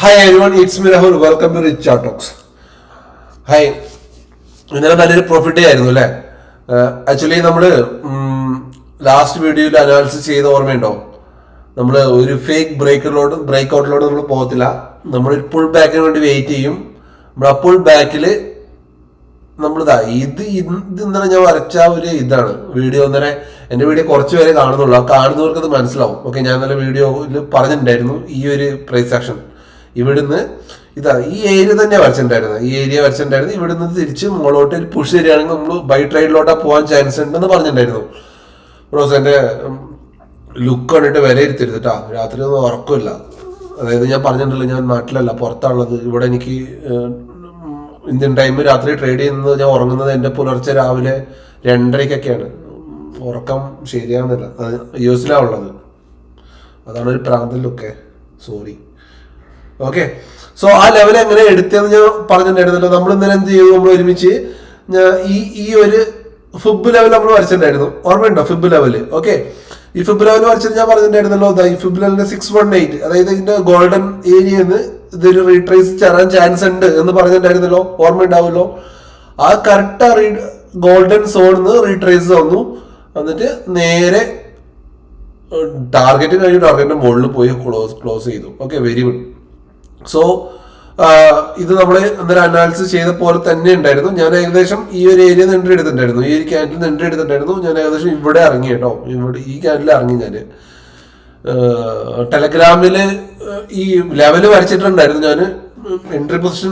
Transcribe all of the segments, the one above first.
Hi everyone it's me Rahul welcome to rich talks hi ഇന്നലെ നല്ലൊരു profit ആയിരുന്നു അല്ലേ? ആക്ച്വലി നമ്മൾ ലാസ്റ്റ് വീഡിയോയിൽ അനാലിസിസ് ചെയ്ത ഓർമ്മയുണ്ടോ? നമ്മൾ ഒരു ഫേക്ക് ബ്രേക്കിലോട്ട് ബ്രേക്ക് ഔട്ടിലോട്ട് നമ്മൾ പോകത്തില്ല നമ്മൾ പുൾ ബാക്കിന് വേണ്ടി വെയിറ്റ് ചെയ്യും. നമ്മൾ ആ പുൾ ബാക്കിൽ നമ്മളിതാ ഇത് ഇത് ഇന്നലെ ഞാൻ വരച്ച ഒരു ഇതാണ്. വീഡിയോ ഇന്നലെ എന്റെ വീഡിയോ കുറച്ച് പേരെ കാണുന്നുള്ളൂ. ആ കാണുന്നവർക്ക് അത് മനസ്സിലാവും. ഓക്കെ ഞാൻ ഇന്നലെ വീഡിയോയിൽ പറഞ്ഞിട്ടുണ്ടായിരുന്നു ഈ ഒരു പ്രൈസ് ആക്ഷൻ ഇവിടുന്ന് ഇതാ ഈ ഏരിയ തന്നെ വരച്ചിട്ടുണ്ടായിരുന്നത്. ഈ ഏരിയ വരച്ചിട്ടുണ്ടായിരുന്നു ഇവിടുന്ന് തിരിച്ച് മുകളോട്ട് പുഷ് തരികയാണെങ്കിൽ നമ്മൾ ബൈ ട്രൈഡിലോട്ടാ പോകാൻ ചാൻസ് ഉണ്ടെന്ന് പറഞ്ഞിട്ടുണ്ടായിരുന്നു. റോസ് എന്റെ ലുക്ക് കണ്ടിട്ട് വിലയിരുത്തരുത് കേട്ടോ രാത്രി ഒന്നും ഉറക്കമില്ല. അതായത് ഞാൻ പറഞ്ഞിട്ടുണ്ടല്ലോ ഞാൻ നാട്ടിലല്ല പുറത്താണുള്ളത്. ഇവിടെ എനിക്ക് ഇന്ത്യൻ ടൈം രാത്രി ട്രേഡ് ചെയ്യുന്നത് ഞാൻ ഉറങ്ങുന്നത് എന്റെ പുലർച്ചെ രാവിലെ രണ്ടരയ്ക്കൊക്കെയാണ്. ഉറക്കം ശരിയാവുന്നില്ല. യു എസിലാണ് ഉള്ളത്. അതാണ് ഒരു പ്രാന്തലൊക്കെ സോറി ഓക്കെ സോ ആ ലെവൽ എങ്ങനെ എടുത്തതെന്ന് ഞാൻ പറഞ്ഞിട്ടുണ്ടായിരുന്നല്ലോ. നമ്മൾ ഇന്നലെ എന്ത് ചെയ്തു? നമ്മൾ ഒരുമിച്ച് ഈ ഈ ഒരു ഫിബ് ലെവൽ നമ്മൾ വരച്ചിട്ടുണ്ടായിരുന്നു. ഓർമ്മയുണ്ടോ ഫിബ് ലെവൽ ഓക്കെ ഈ ഫിബ് ലെവൽ വരച്ചത് ഞാൻ പറഞ്ഞിട്ടുണ്ടായിരുന്നല്ലോ ഈ ഫിബ് ലെവലിന്റെ സിക്സ് വൺ എയ്റ്റ് അതായത് ഇതിന്റെ ഗോൾഡൻ ഏരിയന്ന് ഇതൊരു റീട്രേസ് ചേരാൻ ചാൻസ് ഉണ്ട് എന്ന് പറഞ്ഞിട്ടുണ്ടായിരുന്നല്ലോ? ഓർമ്മയുണ്ടാവുമല്ലോ? ആ കറക്റ്റ് റീ ഗോൾഡൻ സോണിന്ന് റീട്രേസ് വന്നു. എന്നിട്ട് നേരെ ടാർഗറ്റ് കഴിഞ്ഞ് ടാർഗറ്റിന്റെ മുകളിൽ പോയി ക്ലോസ് ക്ലോസ് ചെയ്തു. ഓക്കെ വെരി ഗുഡ് സോ ഇത് നമ്മൾ അന്നേരം അനാലിസിസ് ചെയ്ത പോലെ തന്നെ ഉണ്ടായിരുന്നു. ഞാൻ ഏകദേശം ഈ ഒരു ഏരിയ എൻട്രി എടുത്തിട്ടുണ്ടായിരുന്നു. ഈ ഒരു ക്യാൻഡിൽ എൻട്രി എടുത്തിട്ടുണ്ടായിരുന്നു. ഞാൻ ഏകദേശം ഇവിടെ ഇറങ്ങി കേട്ടോ. ഇവിടെ ഈ ക്യാൻഡിൽ ഇറങ്ങി ഞാൻ ടെലഗ്രാമിൽ ഈ ലെവൽ വരച്ചിട്ടുണ്ടായിരുന്നു. ഞാൻ എൻട്രി പൊസിഷൻ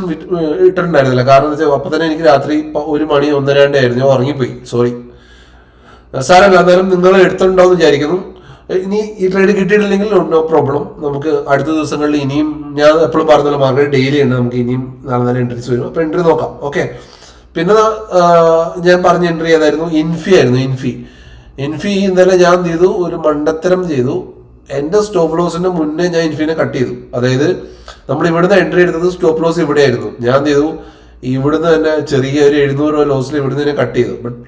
ഇട്ടിട്ടുണ്ടായിരുന്നില്ല. കാരണം എന്താ വെച്ചാൽ അപ്പൊ തന്നെ എനിക്ക് രാത്രി ഒരു മണി ഒന്നര ആയിരുന്നു ഞാൻ ഉറങ്ങിപ്പോയി. സോറി സാരല്ല എന്തായാലും നിങ്ങൾ എടുത്തിട്ടുണ്ടാവും വിചാരിക്കുന്നു. ഇനി ഈ ട്രേഡ് കിട്ടിയിട്ടില്ലെങ്കിൽ നോ പ്രോബ്ലം നമുക്ക് അടുത്ത ദിവസങ്ങളിൽ ഇനിയും ഞാൻ എപ്പോഴും പറഞ്ഞല്ലോ മാർക്കറ്റ് ഡെയിലി ഉണ്ട്. നമുക്ക് ഇനിയും നാളെ നല്ല എൻട്രീസ് വരും. അപ്പൊ എൻട്രി നോക്കാം. ഓക്കെ പിന്നെ ഞാൻ പറഞ്ഞ എൻട്രി ഏതായിരുന്നു? ഇൻഫി ആയിരുന്നു ഇൻഫി ഇൻഫി ഇന്നലെ ഞാൻ ചെയ്തു ഒരു മണ്ടത്തരം ചെയ്തു. എന്റെ സ്റ്റോപ്പ് ലോസിന്റെ മുന്നേ ഞാൻ ഇൻഫിനെ കട്ട് ചെയ്തു. അതായത് നമ്മൾ ഇവിടുന്ന് എൻട്രി എടുത്തത് സ്റ്റോപ്പ് ലോസ് ഇവിടെയായിരുന്നു. ഞാൻ ചെയ്തു? ഇവിടുന്ന് തന്നെ ചെറിയ ഒരു എഴുന്നൂറ് രൂപ ലോസിൽ ഇവിടുന്ന് തന്നെ കട്ട് ചെയ്തു. ബട്ട്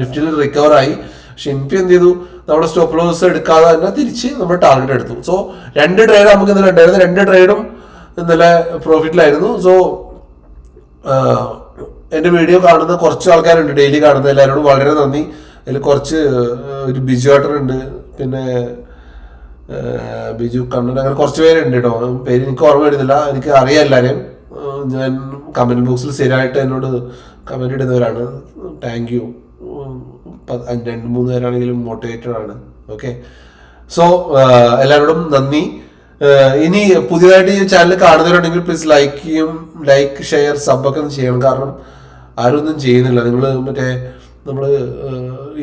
നിഫ്റ്റിയിൽ റിക്കവർ ആയി. പക്ഷെ ഇൻഫി എന്ത് ചെയ്തു? നമ്മുടെ സ്റ്റോപ്പ് ലോസ് എടുക്കാതെ തന്നെ തിരിച്ച് നമ്മൾ ടാർഗറ്റ് എടുത്തു. സോ രണ്ട് ട്രേഡ് നമുക്ക് ഇന്നലെ ഉണ്ടായിരുന്നു. രണ്ട് ട്രേഡും ഇന്നലെ പ്രോഫിറ്റിലായിരുന്നു സോ എന്റെ വീഡിയോ കാണുന്ന കുറച്ച് ആൾക്കാരുണ്ട്. ഡെയിലി കാണുന്ന എല്ലാവരോടും വളരെ നന്ദി. അതിൽ കുറച്ച് ഒരു ബിജു ഉണ്ട്. പിന്നെ ബിജു കണ്ണൻ അങ്ങനെ കുറച്ച് പേരുണ്ട് കേട്ടോ. പേര് എനിക്ക് ഓർമ്മ വരുന്നില്ല. എനിക്ക് അറിയാം എല്ലാവരെയും ഞാൻ കമന്റ് ബോക്സിൽ സ്ഥിരമായിട്ട് എന്നോട് കമന്റ് ഇടുന്നവരാണ്. താങ്ക് യു രണ്ട് മൂന്ന് പേരാണെങ്കിലും മോട്ടിവേറ്റഡ് ആണ്. ഓക്കെ സോ എല്ലാവരോടും നന്ദി. ഇനി പുതിയതായിട്ട് ഈ ചാനൽ കാണുന്നവരുണ്ടെങ്കിൽ പ്ലീസ് ലൈക്ക് ചെയ്യും ലൈക്ക് ഷെയർ സബ് ഒക്കെ ഒന്ന് ചെയ്യണം. കാരണം ആരും ഒന്നും ചെയ്യുന്നില്ല. നിങ്ങൾ മറ്റേ നമ്മൾ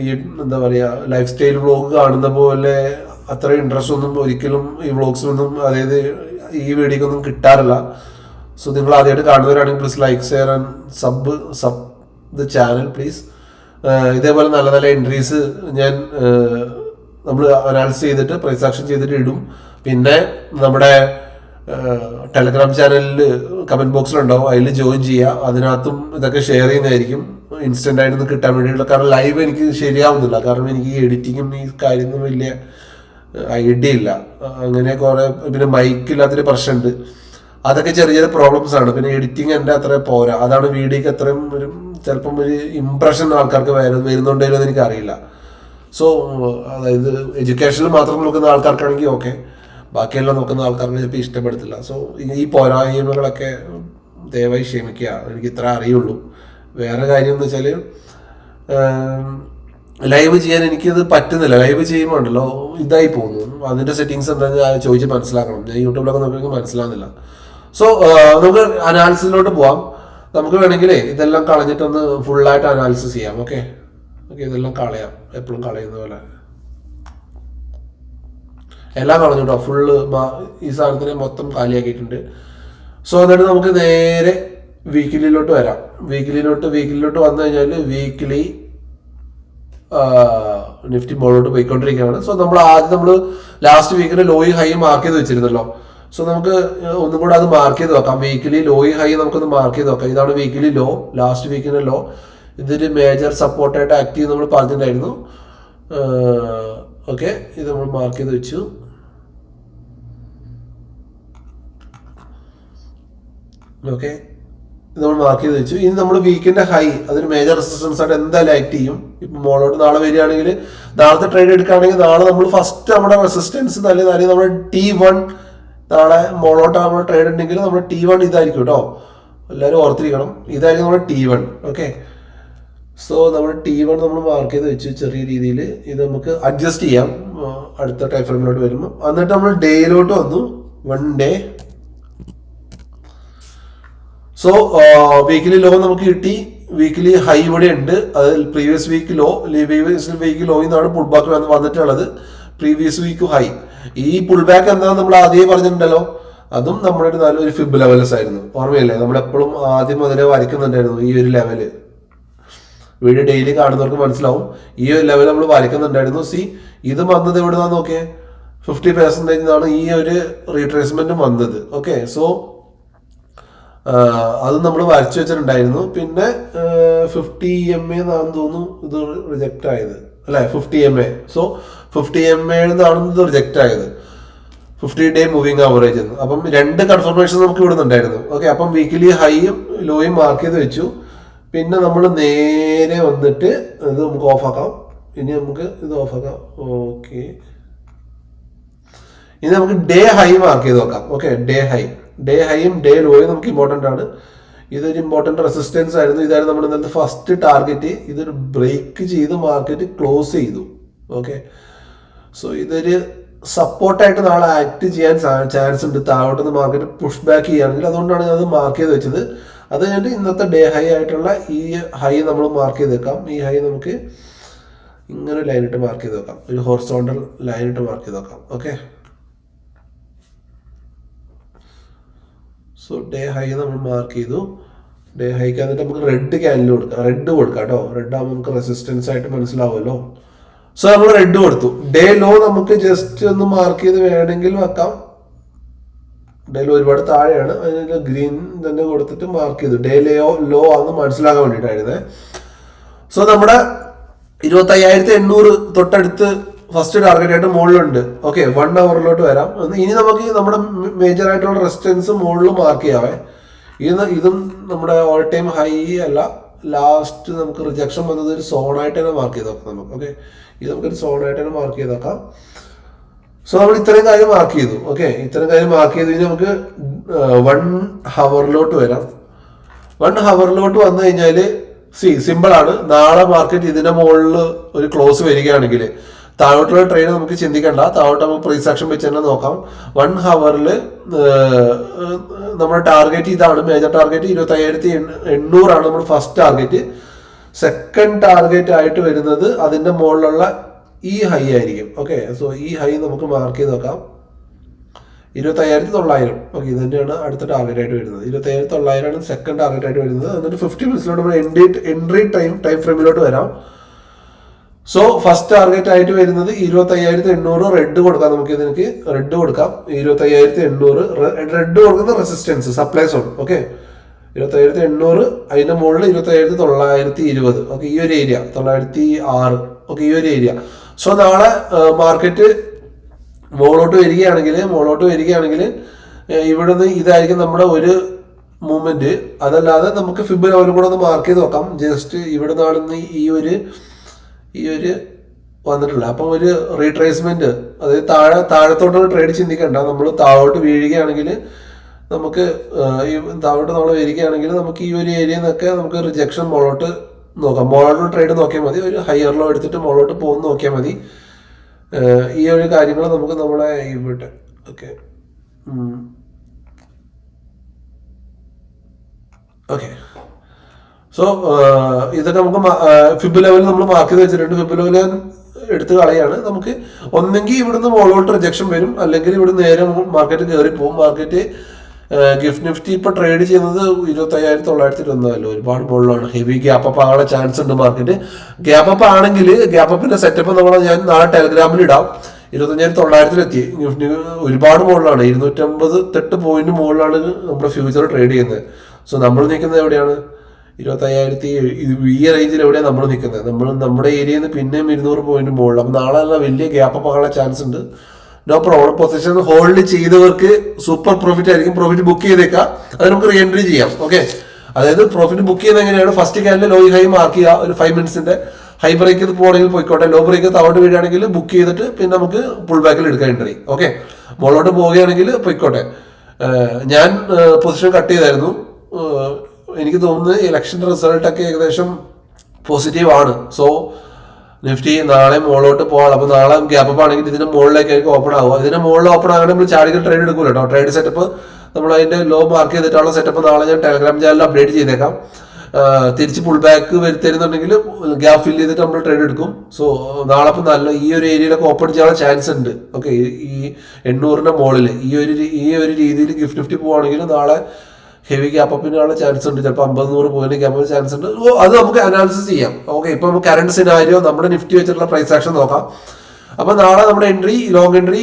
ഈ എന്താ പറയുക ലൈഫ് സ്റ്റൈൽ വ്ളോഗ് കാണുന്ന പോലെ അത്ര ഇൻട്രസ്റ്റ് ഒന്നും ഒരിക്കലും ഈ വ്ളോഗ്സിനൊന്നും അതായത് ഈ വീഡിയോക്കൊന്നും കിട്ടാറില്ല. സോ നിങ്ങൾ ആദ്യമായിട്ട് കാണുന്നവരാണെങ്കിൽ please like share and sub sub the channel please ഇതേപോലെ നല്ല നല്ല എൻട്രീസ് ഞാൻ നമ്മൾ അനാലിസ് ചെയ്തിട്ട് പ്രൈസ് ആക്ഷൻ ചെയ്തിട്ട് ഇടും. പിന്നെ നമ്മുടെ ടെലഗ്രാം ചാനലിൽ കമന്റ് ബോക്സിലുണ്ടാവും അതിൽ ജോയിൻ ചെയ്യുക. അതിനകത്തും ഇതൊക്കെ ഷെയർ ചെയ്യുന്നതായിരിക്കും. ഇൻസ്റ്റന്റ് ആയിട്ട് കിട്ടാൻ വേണ്ടിയിട്ടുള്ള കാരണം ലൈവ് എനിക്ക് ശരിയാവുന്നില്ല. കാരണം എനിക്ക് എഡിറ്റിങ്ങും ഈ കാര്യങ്ങളും വലിയ ഐഡിയ ഇല്ല. അങ്ങനെ കുറെ പിന്നെ മൈക്ക് മൈക്കില്ലാത്തൊരു പ്രശ്നമുണ്ട് അതൊക്കെ ചെറിയ ചെറിയ പ്രോബ്ലംസ് ആണ്. പിന്നെ എഡിറ്റിംഗ് എന്റെ അത്ര പോരാ. അതാണ് വീഡിയോക്ക് അത്രയും ഒരു ചിലപ്പം ഒരു ഇമ്പ്രഷൻ ആൾക്കാർക്ക് വരുന്നുണ്ടെങ്കിലും എനിക്ക് അറിയില്ല സോ അതായത് എഡ്യൂക്കേഷനിൽ മാത്രം നോക്കുന്ന ആൾക്കാർക്കാണെങ്കിൽ ഓക്കെ ബാക്കിയെല്ലാം നോക്കുന്ന ആൾക്കാർക്ക് ചിലപ്പോൾ ഇഷ്ടപ്പെടത്തില്ല. സോ ഈ പോരായ്മകളൊക്കെ ദയവായി ക്ഷമിക്കുക. എനിക്ക് ഇത്ര അറിയുള്ളൂ. വേറെ കാര്യം എന്ന് വെച്ചാൽ ലൈവ് ചെയ്യാൻ എനിക്കത് പറ്റുന്നില്ല. ലൈവ് ചെയ്യുമ്പോൾ ഉണ്ടല്ലോ ഇതായി പോകുന്നു. അതിന്റെ സെറ്റിങ്സ് എന്താണെന്ന് ചോദിച്ച് മനസ്സിലാക്കണം. ഞാൻ യൂട്യൂബിലൊക്കെ നോക്കി മനസ്സിലാകുന്നില്ല. സോ നമുക്ക് അനാലിസിസിലോട്ട് പോവാം. നമുക്ക് വേണമെങ്കിലേ ഇതെല്ലാം കളഞ്ഞിട്ടൊന്ന് ഫുള്ളായിട്ട് അനാലിസിസ് ചെയ്യാം. ഓക്കെ ഓക്കെ ഇതെല്ലാം കളയാം. എപ്പോഴും കളയുന്ന പോലെ. എല്ലാം കളഞ്ഞു കേട്ടോ ഫുള്ള് ഈ സാധനത്തിനെ മൊത്തം കാലിയാക്കിയിട്ടുണ്ട്. സോ എന്നിട്ട് നമുക്ക് നേരെ വീക്കിലിയിലോട്ട് വരാം. വീക്കിലിയിലോട്ട് വീക്കിലിയിലോട്ട് വന്നു കഴിഞ്ഞാൽ വീക്കിലി നിഫ്റ്റി മുകളിലോട്ട് പോയിക്കൊണ്ടിരിക്കുകയാണ്. സോ നമ്മൾ ആദ്യം നമ്മൾ ലാസ്റ്റ് വീക്കിന് ലോയി ഹൈ മാർക്ക് ചെയ്ത് വെച്ചിരുന്നല്ലോ. സോ നമുക്ക് ഒന്നും കൂടെ അത് മാർക്ക് ചെയ്ത് നോക്കാം വീക്കിലി ലോയി ഹൈ നമുക്കൊന്ന് മാർക്ക് ചെയ്ത് നോക്കാം ഇതാണ് വീക്കിലി ലോ ലാസ്റ്റ് വീക്കിന് ലോ ഇതൊരു മേജർ സപ്പോർട്ടായിട്ട് ആക്ട് ചെയ്ത് നമ്മൾ പറഞ്ഞിട്ടുണ്ടായിരുന്നു. ഓക്കെ ഇത് നമ്മൾ മാർക്ക് ചെയ്ത് വെച്ചു. ഓക്കെ നമ്മൾ മാർക്ക് ചെയ്ത് വെച്ചു. ഇനി നമ്മൾ വീക്കിന്റെ ഹൈ അതൊരു മേജർ റെസിസ്റ്റൻസ് ആയിട്ട് എന്തായാലും ആക്ട് ചെയ്യും. ഇപ്പം മോളോട്ട് നാളെ വരികയാണെങ്കിൽ നാളത്തെ ട്രേഡ് എടുക്കുകയാണെങ്കിൽ നാളെ നമ്മൾ ഫസ്റ്റ് നമ്മുടെ റെസിസ്റ്റൻസ് നല്ല അല്ലെങ്കിൽ നമ്മുടെ ടി വൺ നാളെ മോളോട്ട് നമ്മൾ ട്രേഡ് ഉണ്ടെങ്കിൽ നമ്മുടെ ടി വൺ ഇതായിരിക്കും കേട്ടോ എല്ലാവരും ഓർത്തിരിക്കണം. ഇതായിരിക്കും നമ്മുടെ ടി വൺ ഓക്കെ സോ നമ്മൾ ടി വൺ നമ്മൾ മാർക്ക് ചെയ്ത് വെച്ചു ചെറിയ രീതിയിൽ ഇത് നമുക്ക് അഡ്ജസ്റ്റ് ചെയ്യാം. അടുത്ത ടൈം ഫ്രെയിമിലോട്ട് വരുമ്പോൾ എന്നിട്ട് നമ്മൾ ഡേയിലോട്ട് വന്നു. One day so weekly low നമുക്ക് കിട്ടി. വീക്കിലി ഹൈ ഇവിടെ ഉണ്ട്. അത് previous week low previous week ലോയിൽ നിന്നാണ് പുൾ ബാക്ക് വന്നിട്ടുള്ളത്. പ്രീവിയസ് വീക്ക് ഹൈ ഈ പുൾ ബാക്ക് എന്താണെന്ന് നമ്മൾ ആദ്യമേ പറഞ്ഞിട്ടുണ്ടല്ലോ. അതും നമ്മുടെ ഒരു നല്ലൊരു ഫിബ് ലെവൽസ് ആയിരുന്നു. ഓർമ്മയില്ലേ? നമ്മളെപ്പോഴും ആദ്യം മുതലേ വരയ്ക്കുന്നുണ്ടായിരുന്നു ഈ ഒരു ലെവൽ വീട് ഡെയിലി കാണുന്നവർക്ക് മനസ്സിലാവും. ഈ ഒരു ലെവൽ നമ്മൾ വരയ്ക്കുന്നുണ്ടായിരുന്നു. സി ഇത് വന്നത് എവിടെ നിന്നാ നോക്കിയേ? ഫിഫ്റ്റി പെർസെന്റേജ് നിന്നാണ് ഈ ഒരു റീട്രേസ്മെന്റ് വന്നത്. ഓക്കെ സോ അത് നമ്മൾ വരച്ചു വെച്ചിട്ടുണ്ടായിരുന്നു. പിന്നെ ഫിഫ്റ്റി എം എ എന്നാണെന്ന് തോന്നുന്നു ഇത് റിജക്റ്റ് ആയത്. അല്ലെ? Fifty M A so fifty M A എന്നാണെന്ന് ഇത് റിജക്റ്റ് ആയത്. ഫിഫ്റ്റി ഡേ മൂവിങ് ആവറേജ് എന്ന്. അപ്പം രണ്ട് കൺഫർമേഷൻ നമുക്ക് ഇവിടെ ഉണ്ടായിരുന്നു ഓക്കെ അപ്പം വീക്കിലി ഹൈയും ലോയും മാർക്ക് ചെയ്ത് വെച്ചു. പിന്നെ നമ്മൾ നേരെ വന്നിട്ട് ഇത് നമുക്ക് ഓഫാക്കാം ഇനി നമുക്ക് ഇത് ഓഫാക്കാം ഓക്കെ ഇനി നമുക്ക് ഡേ ഹൈ മാർക്ക് ചെയ്ത് നോക്കാം ഓക്കെ ഡേ ഹൈ ഡേ ഹൈയും ഡേ ലോയും നമുക്ക് ഇമ്പോർട്ടന്റ് ആണ്. ഇതൊരു ഇമ്പോർട്ടന്റ് റെസിസ്റ്റൻസ് ആയിരുന്നു. ഇതായിരുന്നു നമ്മുടെ ഇന്നത്തെ ഫസ്റ്റ് ടാർഗറ്റ് ഇതൊരു ബ്രേക്ക് ചെയ്ത് മാർക്കറ്റ് ക്ലോസ് ചെയ്തു. ഓക്കെ സോ ഇതൊരു സപ്പോർട്ടായിട്ട് നാളെ ആക്ട് ചെയ്യാൻ ചാൻസ് ഉണ്ട്. താഴോട്ട് മാർക്കറ്റ് പുഷ് ബാക്ക് ചെയ്യുകയാണെങ്കിൽ അതുകൊണ്ടാണ് ഞാൻ അത് മാർക്ക് ചെയ്ത് വെച്ചത്. അത് കഴിഞ്ഞിട്ട് ഇന്നത്തെ ഡേ ഹൈ ആയിട്ടുള്ള ഈ ഹൈ നമ്മൾ മാർക്ക് ചെയ്ത് വെക്കാം. ഈ ഹൈ നമുക്ക് ഇങ്ങനെ ലൈനിട്ട് മാർക്ക് ചെയ്ത് വെക്കാം. ഒരു ഹോർസോണ്ടൽ ലൈനിട്ട് മാർക്ക് ചെയ്ത് വെക്കാം. ഓക്കെ സോ ഡേ ഹൈ നമ്മൾ മാർക്ക് ചെയ്തു. ഡേ ഹൈക്ക് എന്നിട്ട് നമുക്ക് റെഡ് ക്യാനിൽ കൊടുക്കാം. റെഡ് കൊടുക്കാം കേട്ടോ റെഡ് ആകുമ്പോൾ നമുക്ക് റെസിസ്റ്റൻസ് ആയിട്ട് മനസ്സിലാവുമല്ലോ. സോ നമ്മൾ റെഡ് കൊടുത്തു. ഡേ ലോ നമുക്ക് ജസ്റ്റ് ഒന്ന് മാർക്ക് ചെയ്ത് വേണമെങ്കിൽ വെക്കാം. ഡേ ലോ ഒരുപാട് താഴെയാണ്. അതിന് ഗ്രീൻ തന്നെ കൊടുത്തിട്ട് മാർക്ക് ചെയ്തു. ഡേ ലോ ലോ ആണെന്ന് മനസ്സിലാക്കാൻ വേണ്ടിയിട്ടായിരുന്നേ. സോ നമ്മുടെ ഇരുപത്തി അയ്യായിരത്തി എണ്ണൂറ് തൊട്ടടുത്ത് ഫസ്റ്റ് ടാർഗറ്റ് ആയിട്ട് മുകളിലുണ്ട്. ഓക്കെ വൺ അവറിലോട്ട് വരാം. ഇനി നമുക്ക് നമ്മുടെ മേജർ ആയിട്ടുള്ള റെസിസ്റ്റൻസ് മുകളിൽ മാർക്ക് ചെയ്യാവേ. ഇത് ഇതും നമ്മുടെ ഓൾ ടൈം ഹൈ അല്ല. ലാസ്റ്റ് നമുക്ക് റിജക്ഷൻ വന്നത് ഒരു സോണായിട്ട് തന്നെ മാർക്ക് ചെയ്ത് നോക്കാം നമുക്ക്. ഓക്കെ ഇത് നമുക്കൊരു സോണായിട്ട് തന്നെ മാർക്ക് ചെയ്ത് നോക്കാം സോ നമ്മൾ ഇത്രയും കാര്യം മാർക്ക് ചെയ്തു. ഓക്കെ ഇത്രയും കാര്യം മാർക്ക് ചെയ്ത്. കഴിഞ്ഞാൽ നമുക്ക് വൺ ഹവറിലോട്ട് വരാം. വൺ ഹവറിലോട്ട് വന്നു കഴിഞ്ഞാൽ സി സിമ്പിൾ ആണ്. നാളെ മാർക്കറ്റ് ഇതിന്റെ മുകളിൽ ഒരു ക്ലോസ് വരികയാണെങ്കിൽ താഴോട്ടുള്ള ട്രെയിൻ നമുക്ക് ചിന്തിക്കണ്ട. താഴോട്ട് നമുക്ക് പ്രീസാക്ഷൻ വെച്ച് തന്നെ നോക്കാം. വൺ ഹവറിൽ നമ്മുടെ ടാർഗറ്റ് ഇതാണ്. മേജർ ടാർഗറ്റ് ഇരുപത്തി അയ്യായിരത്തി എണ്ണൂറാണ് നമ്മൾ ഫസ്റ്റ് ടാർഗറ്റ് സെക്കൻഡ് ടാർഗറ്റ് ആയിട്ട് വരുന്നത് അതിന്റെ മുകളിലുള്ള ഈ ഹൈ ആയിരിക്കും. ഓക്കെ സോ ഈ ഹൈ നമുക്ക് മാർക്ക് ചെയ്ത് നോക്കാം. ഇരുപത്തി അയ്യായിരത്തി തൊള്ളായിരം. ഓക്കെ ഇത് തന്നെയാണ് അടുത്ത ടാർഗറ്റ് ആയിട്ട് വരുന്നത്. ഇരുപത്തി അയ്യായിരത്തി തൊള്ളായിരമാണ് സെക്കൻഡ് ടാർഗറ്റ് ആയിട്ട് വരുന്നത്. എന്നിട്ട് ഫിഫ്റ്റി മിനിറ്റ്സിലോട്ട് നമ്മൾ എൻട്രി എൻട്രി ടൈം ടൈം ഫ്രെയിമിലോട്ട് വരാം. സോ ഫസ്റ്റ് ടാർഗറ്റ് ആയിട്ട് വരുന്നത് ഇരുപത്തി അയ്യായിരത്തി എണ്ണൂറ് റെഡ് കൊടുക്കാം നമുക്ക് ഇതിനക്ക്. റെഡ് കൊടുക്കാം. ഇരുപത്തി അയ്യായിരത്തി എണ്ണൂറ് റെഡ് കൊടുക്കുന്ന റെസിസ്റ്റൻസ് സപ്ലൈ സോൺ ഓക്കെ ഇരുപത്തി അയ്യായിരത്തി എണ്ണൂറ് അതിന്റെ മുകളിൽ ഇരുപത്തി അയ്യായിരത്തി തൊള്ളായിരത്തി ഇരുപത് ഓക്കെ ഈ ഒരു ഏരിയ തൊള്ളായിരത്തി ആറ് ഓക്കെ ഈ ഒരു ഏരിയ സോ നാളെ മാർക്കറ്റ് മുകളോട്ട് വരികയാണെങ്കിൽ മുകളോട്ട് വരികയാണെങ്കിൽ ഇവിടുന്ന് ഇതായിരിക്കും നമ്മുടെ ഒരു മൂവ്മെന്റ് അതല്ലാതെ നമുക്ക് ഫിബ് ലെവലും കൂടെ ഒന്ന് മാർക്ക് ചെയ്ത് നോക്കാം. ജസ്റ്റ് ഇവിടെ നാളിന്ന് ഈ ഒരു ഈ ഒരു വന്നിട്ടുള്ളത് അപ്പം ഒരു റീട്രേസ്മെന്റ് അതായത് താഴെ താഴത്തോട്ടുള്ള ട്രേഡ് ചിന്തിക്കണ്ട. നമ്മൾ താഴോട്ട് വീഴുകയാണെങ്കിൽ നമുക്ക് ഈ താഴോട്ട് നമ്മൾ വീഴുകയാണെങ്കിൽ നമുക്ക് ഈ ഒരു ഏരിയ നിന്നൊക്കെ നമുക്ക് റിജക്ഷൻ മോളോട്ട് നോക്കാം. മോളോട്ട് ട്രേഡ് നോക്കിയാൽ മതി. ഒരു ഹയറിലോ എടുത്തിട്ട് മോളോട്ട് പോകുന്ന നോക്കിയാൽ മതി. ഈ ഒരു കാര്യങ്ങൾ നമുക്ക് നമ്മളെ ഇവിടെ ഓക്കെ ഓക്കെ സോ ഇതൊക്കെ നമുക്ക് ഫിബ് ലെവൽ നമ്മൾ മാർക്ക് ചെയ്ത് വെച്ചിട്ടുണ്ട്. ഫിബ് ലെവൽ എടുത്ത് കളയാണ്. നമുക്ക് ഒന്നെങ്കിൽ ഇവിടുന്ന് മോളോട്ട് റിജക്ഷൻ വരും. അല്ലെങ്കിൽ ഇവിടെ നേരെ മാർക്കറ്റ് കയറി പോകും. മാർക്കറ്റ് ഗിഫ്റ്റ് നിഫ്റ്റി ഇപ്പൊ ട്രേഡ് ചെയ്യുന്നത് ഇരുപത്തി അയ്യായിരത്തി തൊള്ളായിരത്തി ഇരുപത്തിനാലോ ഒരുപാട് മുകളിലാണ്. ഹെവി ഗ്യാപ്പ് അപ്പ് ആകാനുള്ള ചാൻസ് ഉണ്ട് മാർക്കറ്റ് ഗ്യാപ്പ് അപ്പ് ആണെങ്കിൽ ഗ്യാപ്പ് അപ്പിന്റെ സെറ്റപ്പ് നമ്മൾ ഞാൻ നാളെ ടെലഗ്രാമിൽ ഇടാം. ഇരുപത്തഞ്ചായിരത്തി തൊള്ളായിരത്തിലെത്തി നിഫ്റ്റി ഒരുപാട് മുകളിലാണ്. ഇരുന്നൂറ്റമ്പത് തെട്ട് പോയിന്റ് മുകളിലാണ് നമ്മുടെ ഫ്യൂച്ചർ ട്രേഡ് ചെയ്യുന്നത്. സോ നമ്മൾ നിൽക്കുന്നത് എവിടെയാണ്? ഇരുപത്തി അയ്യായിരത്തി ഈ റേഞ്ചിൽ എവിടെയാണ് നമ്മൾ നിൽക്കുന്നത് നമ്മൾ നമ്മുടെ ഏരിയയിൽ നിന്ന് പിന്നെയും ഇരുന്നൂറ് പോയിന്റ് മുകളിൽ. അപ്പം നാളെ നല്ല വലിയ ഗ്യാപ്പ് ആകാനുള്ള ചാൻസ് ഉണ്ട്. നോ പ്രോബ്ലം പൊസിഷൻ ഹോൾഡ് ചെയ്തവർക്ക് സൂപ്പർ പ്രോഫിറ്റ് ആയിരിക്കും. പ്രോഫിറ്റ് ബുക്ക് ചെയ്തേക്കാം. അത് നമുക്ക് റീ എൻട്രി ചെയ്യാം. ഓക്കെ അതായത് പ്രോഫിറ്റ് ബുക്ക് ചെയ്യുന്ന എങ്ങനെയാണ്? ഫസ്റ്റ് ക്യാനിൽ ലോ ഹൈ മാർക്ക് ചെയ്യുക. ഒരു ഫൈവ് മിനിറ്റ്സിന്റെ ഹൈ ബ്രേക്ക് പോകണമെങ്കിൽ പോയിക്കോട്ടെ. ലോ ബ്രേക്ക് താഴോട്ട് വീഴുകയാണെങ്കിൽ ബുക്ക് ചെയ്തിട്ട് പിന്നെ നമുക്ക് പുൾ ബാക്കിൽ എടുക്കാൻ എൻട്രി ഓക്കെ മുകളിലോട്ട് പോവുകയാണെങ്കിൽ പോയിക്കോട്ടെ. ഞാൻ പൊസിഷൻ കട്ട് ചെയ്തായിരുന്നു. എനിക്ക് തോന്നുന്നത് ഇലക്ഷൻ റിസൾട്ടൊക്കെ ഏകദേശം പോസിറ്റീവ് ആണ്. സോ നിഫ്റ്റി നാളെ മുകളിലോട്ട് പോകാം അപ്പോൾ നാളെ ഗ്യാപ്പ് അപ്പ് ആണെങ്കിൽ ഇതിന്റെ മുകളിലേക്കായിരിക്കും ഓപ്പൺ ആവുക. ഇതിന്റെ മുകളിൽ ഓപ്പൺ ആകണമെങ്കിൽ നമ്മൾ ചാടികൾ ട്രേഡ് എടുക്കൂല കേട്ടോ ട്രേഡ് സെറ്റപ്പ് നമ്മൾ അതിന്റെ ലോ മാർക്ക് ചെയ്തിട്ടുള്ള സെറ്റപ്പ് നാളെ ഞാൻ ടെലഗ്രാം ചാനലിൽ അപ്ഡേറ്റ് ചെയ്തേക്കാം. തിരിച്ച് പുൾ ബാക്ക് വരുത്തരുന്നുണ്ടെങ്കിൽ ഗ്യാപ്പ് ഫില്ല് ചെയ്തിട്ട് നമ്മൾ ട്രേഡ് എടുക്കും. സോ നാളെ അപ്പം നല്ല ഈ ഒരു ഏരിയയിലൊക്കെ ഓപ്പൺ ചെയ്യാനുള്ള ചാൻസ് ഉണ്ട്. ഓക്കെ ഈ എണ്ണൂറിന്റെ മുകളിൽ ഈ ഒരു ഈ ഒരു രീതിയിൽ ഗിഫ്റ്റ് നിഫ്റ്റി പോവാണെങ്കിൽ നാളെ ഹെവി ഗ്യാപ്പ് അപ്പിനുള്ള ചാൻസ് ഉണ്ട്. ചിലപ്പോൾ അമ്പത് നൂറ് പോയിന്റ് ഗ്യാപ്പ് ചാൻസ് ഉണ്ട്. അത് നമുക്ക് അനാലിസിസ് ചെയ്യാം. ഓക്കെ ഇപ്പൊ നമുക്ക് കറണ്ട് സിനാരിയോ നമ്മുടെ നിഫ്റ്റി വെച്ചിട്ടുള്ള പ്രൈസ് ആക്ഷൻ നോക്കാം. അപ്പൊ നാളെ നമ്മുടെ എൻട്രി ലോങ് എൻട്രി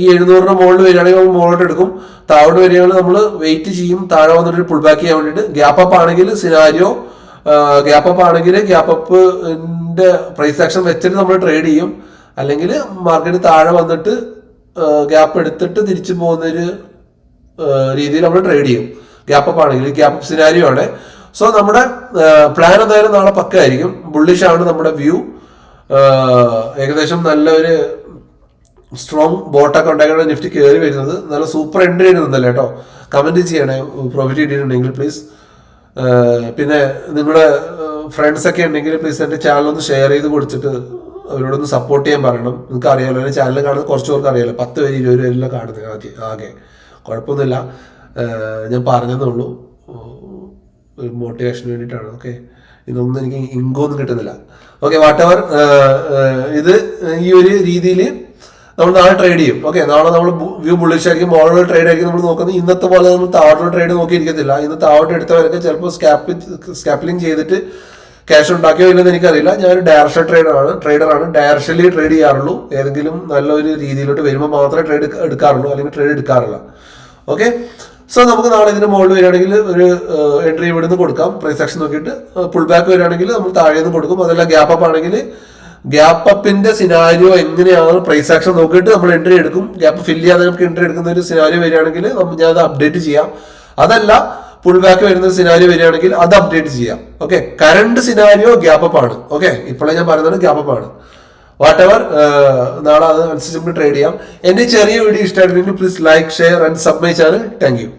ഈ എഴുന്നൂറിന് മുകളിൽ വരികയാണെങ്കിൽ നമ്മൾ മുകളിലോട്ട് എടുക്കും. താഴോട്ട് വരികയാണെങ്കിൽ നമ്മൾ വെയിറ്റ് ചെയ്യും. താഴെ വന്നിട്ട് പുൾ ബാക്ക് ചെയ്യാൻ വേണ്ടിയിട്ട്. ഗ്യാപ്പ് അപ്പ് ആണെങ്കിൽ സിനാരിയോ ഗ്യാപ്പ് അപ്പ് ആണെങ്കിൽ ഗ്യാപ്പ് അപ്പിന്റെ പ്രൈസ് ആക്ഷൻ വെച്ചിട്ട് നമ്മൾ ട്രേഡ് ചെയ്യും. അല്ലെങ്കിൽ മാർക്കറ്റ് താഴെ വന്നിട്ട് ഗ്യാപ്പ് എടുത്തിട്ട് തിരിച്ചു പോകുന്നൊരു രീതിയിൽ നമ്മൾ ട്രേഡ് ചെയ്യും. ഗ്യാപ്പ് അപ്പ് ആണെങ്കിൽ ഗ്യാപ്പ് സിനാരിയോ ആണ്. സോ നമ്മുടെ പ്ലാൻ എന്തായാലും നാളെ പക്ക ആയിരിക്കും ബുള്ളിഷ് ആണ് നമ്മുടെ വ്യൂ ഏകദേശം നല്ലൊരു സ്ട്രോങ് ബോട്ടൊക്കെ ഉണ്ടാക്കിയാണ് നിഫ്റ്റി കയറി വരുന്നത്. നല്ല സൂപ്പർ എൻട്രി ചെയ്യുന്നുണ്ടല്ലോ കേട്ടോ? കമന്റ് ചെയ്യണേ പ്രോഫിറ്റ് കിട്ടിയിട്ടുണ്ടെങ്കിൽ പ്ലീസ് പിന്നെ നിങ്ങളുടെ ഫ്രണ്ട്സ് ഒക്കെ ഉണ്ടെങ്കിൽ പ്ലീസ് എന്റെ ചാനൽ ഒന്ന് ഷെയർ ചെയ്ത് കൊടുത്തിട്ട് അവരോടൊന്ന് സപ്പോർട്ട് ചെയ്യാൻ പറയണം. നിങ്ങൾക്ക് അറിയാമല്ലോ എന്റെ ചാനൽ കാണുന്നത് കുറച്ച് പേർക്ക് അറിയാമല്ലോ പത്ത് പേര് ഇരുപത് പേരെല്ലാം കാണുന്നത് ആദ്യം ആകെ. കുഴപ്പമൊന്നുമില്ല. ഞാൻ പറഞ്ഞതേ ഉള്ളൂ. മോട്ടിവേഷന് വേണ്ടിയിട്ടാണ്. ഓക്കെ. ഇതൊന്നും എനിക്ക് ഇൻകൊന്നും കിട്ടുന്നില്ല. ഓക്കെ വാട്ട് എവർ ഇത് ഈ ഒരു രീതിയിൽ നമ്മൾ നാളെ ട്രേഡ് ചെയ്യും. ഓക്കെ നാളെ നമ്മൾ വ്യൂ ബുള്ളിഷ് ആയിരിക്കും മോഡൽ ട്രേഡ് ആയിരിക്കും നമ്മൾ നോക്കുന്നത്. ഇന്നത്തെ പോലെ നമ്മൾ താഴോട്ടുള്ള ട്രേഡ് നോക്കിയിരിക്കത്തില്ല. ഇന്ന് താഴോട്ട് എടുത്തവരൊക്കെ ചിലപ്പോൾ സ്കാപ്പി സ്കാപ്പിലിംഗ് ചെയ്തിട്ട് ക്യാഷ് ഉണ്ടാക്കിയോ ഇല്ലെന്ന് എനിക്കറിയില്ല. ഞാൻ ഒരു ഡയറക്ഷൻ ട്രേഡറാണ് ട്രേഡറാണ് ഡയറക്ഷനിൽ ട്രേഡ് ചെയ്യാറുള്ളൂ. ഏതെങ്കിലും നല്ലൊരു രീതിയിലോട്ട് വരുമ്പോൾ മാത്രമേ ട്രേഡ് എടുക്കാറുള്ളൂ. അല്ലെങ്കിൽ ട്രേഡ് എടുക്കാറില്ല. ഓക്കെ സോ നമുക്ക് നാളെ ഇതിന് മുകളിൽ വരികയാണെങ്കിൽ ഒരു എൻട്രി ഇവിടെ നിന്ന് കൊടുക്കാം. പ്രൈസ് ആക്ഷൻ നോക്കിയിട്ട് പുൾ ബാക്ക് വരികയാണെങ്കിൽ നമ്മൾ താഴെ നിന്ന് കൊടുക്കും. അതല്ല ഗ്യാപ്പ് അപ്പ് ആണെങ്കിൽ ഗ്യാപ്പ് അപ്പിന്റെ സിനാരിയോ എങ്ങനെയാണ് പ്രൈസ് ആക്ഷൻ നോക്കിയിട്ട് നമ്മൾ എൻട്രി എടുക്കും. ഗ്യാപ്പ് ഫില്ല് ചെയ്യാതെ നമുക്ക് എൻട്രി എടുക്കുന്ന ഒരു സിനാരിയോ വരികയാണെങ്കിൽ നമ്മൾ ഞാൻ അത് അപ്ഡേറ്റ് ചെയ്യാം. അതല്ല പുൾ ബാക്ക് വരുന്ന സിനാരിയോ വരികയാണെങ്കിൽ അത് അപ്ഡേറ്റ് ചെയ്യാം. Okay current scenario gap up ആണ്. ഓക്കെ ഇപ്പോഴേ ഞാൻ പറയുന്നത് ഗ്യാപ്പ് അപ്പ് ആണ്. വാട്ട് എവർ നാളെ അത് അനുസരിച്ച് നമുക്ക് ട്രേഡ് ചെയ്യാം. എന്റെ ചെറിയ വീഡിയോ ഇഷ്ടമായിട്ടുണ്ടെങ്കിൽ please like share and sub my channel thank you